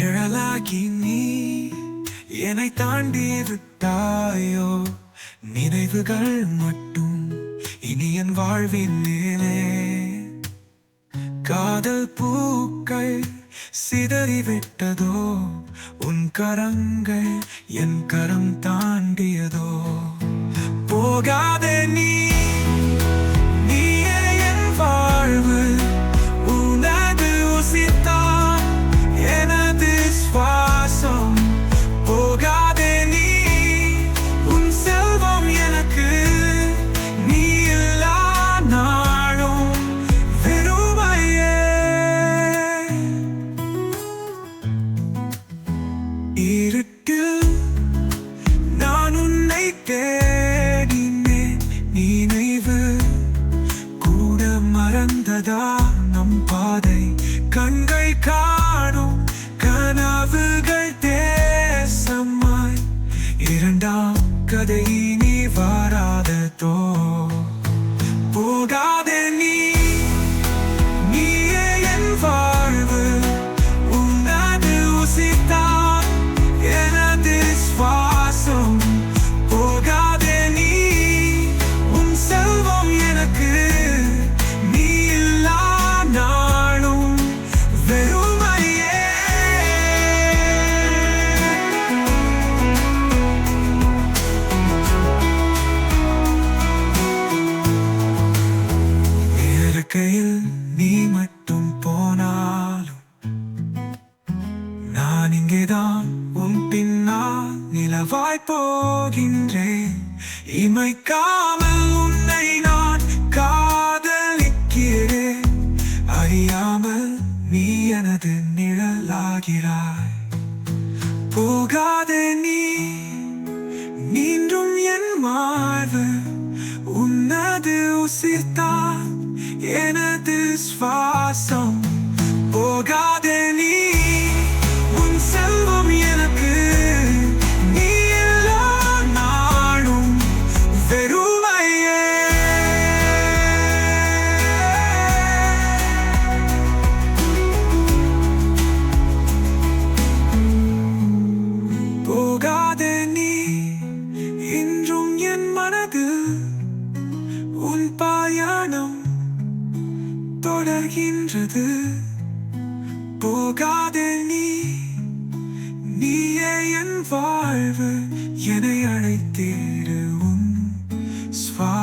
நிழலாகி நீ என்னை தாண்டி விட்டாயோ? நினைவுகள் மட்டும் இனி என் வாழ்வின் மேலே. காதல் பூக்கள் சிதறிவிட்டதோ? உன் கரங்கள் என் கரம் தாண்டி உன்னை தேடினேன் நினைவு. கூட மறந்ததா நம் பாதை? கண்கள் காணும் கனவுகள் நான் இங்கேதான் உன் பின்னால் நிலவாய் போகின்றேன். இமைக்காமல் உன்னை நான் காதலிக்கிறேன். அறியாமல் நீ எனது நிழலாகிறாய். போகாதே நீ மீண்டும் என் மார்பு உன்னது உசிர்த்தான் எனது சுவாசம் தொடர்கின்றது போகாதே நீ. நீயே என் வாழ்வு. என்னை அழைத்திருவும் சுவா